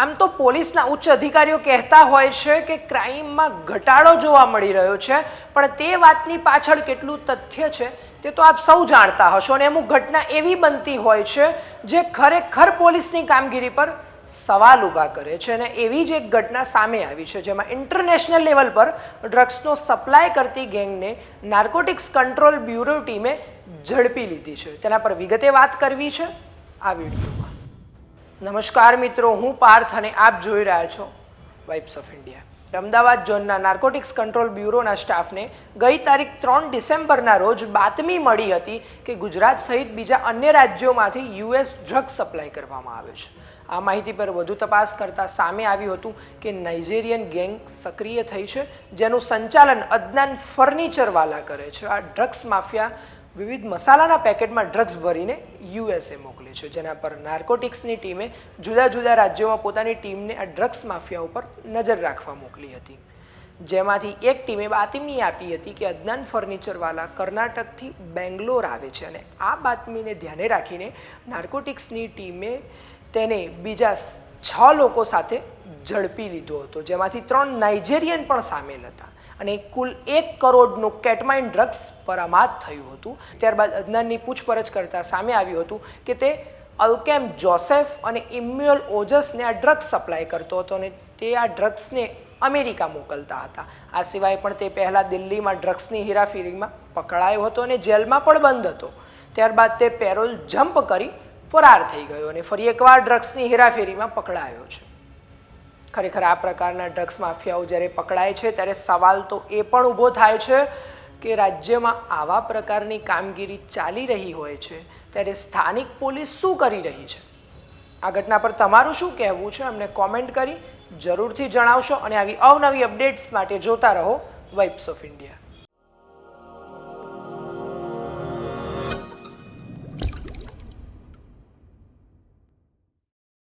આમ તો પોલીસના ઉચ્ચ અધિકારીઓ કહેતા હોય છે કે ક્રાઇમમાં ઘટાડો જોવા મળી રહ્યો છે, પણ તે વાતની પાછળ કેટલું તથ્ય છે તે તો આપ સૌ જાણતા હશો અને અમુક ઘટના એવી બનતી હોય છે જે ખરેખર પોલીસની કામગીરી પર સવાલ ઊભા કરે છે અને એવી જ એક ઘટના સામે આવી છે જેમાં ઇન્ટરનેશનલ લેવલ પર ડ્રગ્સનો સપ્લાય કરતી ગેંગને નાર્કોટિક્સ કંટ્રોલ બ્યુરો ટીમે ઝડપી લીધી છે. તેના પર વિગતે વાત કરવી છે. આ વિડીયોમાં. નમસ્કાર મિત્રો, હું પાર્થ અને આપ જોઈ રહ્યા છો વાઇબ્સ ઓફ ઇન્ડિયા અમદાવાદ ઝોનના નાર્કોટિક્સ કંટ્રોલ બ્યુરોના સ્ટાફને ગઈ તારીખ ત્રણ ડિસેમ્બરના રોજ બાતમી મળી હતી કે ગુજરાત સહિત બીજા અન્ય રાજ્યોમાંથી યુએસ ડ્રગ્સ સપ્લાય કરવામાં આવે છે. આ માહિતી પર વધુ તપાસ કરતાં સામે આવ્યું હતું કે નાઇજેરિયન ગેંગ સક્રિય થઈ છે, જેનું સંચાલન અદનાન ફર્નિચરવાલા કરે છે. આ ડ્રગ્સ માફિયા વિવિધ મસાલાના પેકેટમાં ડ્રગ્સ ભરીને યુએસએ મોકલે છે, જેના પર નાર્કોટિક્સની ટીમે જુદા જુદા રાજ્યોમાં પોતાની ટીમને આ ડ્રગ્સ માફિયા ઉપર નજર રાખવા મોકલી હતી. જેમાંથી એક ટીમે બાતમી આપી હતી કે અદનાન ફર્નિચરવાલા કર્ણાટકથી બેંગ્લોર આવે છે અને આ બાતમીને ધ્યાને રાખીને નાર્કોટિક્સની ટીમે તેને બીજા છ લોકો સાથે ઝડપી લીધો હતો, જેમાંથી ત્રણ નાઇજેરિયન પણ સામેલ હતા. અને કુલ એક કરોડનું કેટમાઇન ડ્રગ્સ બરામદ થયું હતું. ત્યારબાદ અદનાનની પૂછપરછ કરતાં સામે આવ્યું હતું કે તે અલ્કેમ જોસેફ અને ઇમ્યુઅલ ઓજસને આ ડ્રગ્સ સપ્લાય કરતો હતો અને તે આ ડ્રગ્સને અમેરિકા મોકલતા હતા. આ સિવાય પણ તે પહેલાં દિલ્હીમાં ડ્રગ્સની હેરાફેરીમાં પકડાયો હતો અને જેલમાં પણ બંધ હતો. ત્યારબાદ તે પેરોલ જમ્પ કરી ફરાર થઈ ગયો અને ફરી એકવાર ડ્રગ્સની હેરાફેરીમાં પકડાયો છે. ખરેખર આ પ્રકારના ડ્રગ્સ માફિયાઓ જ્યારે પકડાય છે, ત્યારે સવાલ તો એ પણ ઊભો થાય છે કે રાજ્યમાં આવા પ્રકારની કામગીરી ચાલી રહી હોય છે, ત્યારે સ્થાનિક પોલીસ શું કરી રહી છે? આ ઘટના પર તમારું શું કહેવું છે? અમને કોમેન્ટ કરી જરૂરથી જણાવશો અને આવી અવનવી અપડેટ્સ માટે જોતા રહો વાઇબ્સ ઓફ ઇન્ડિયા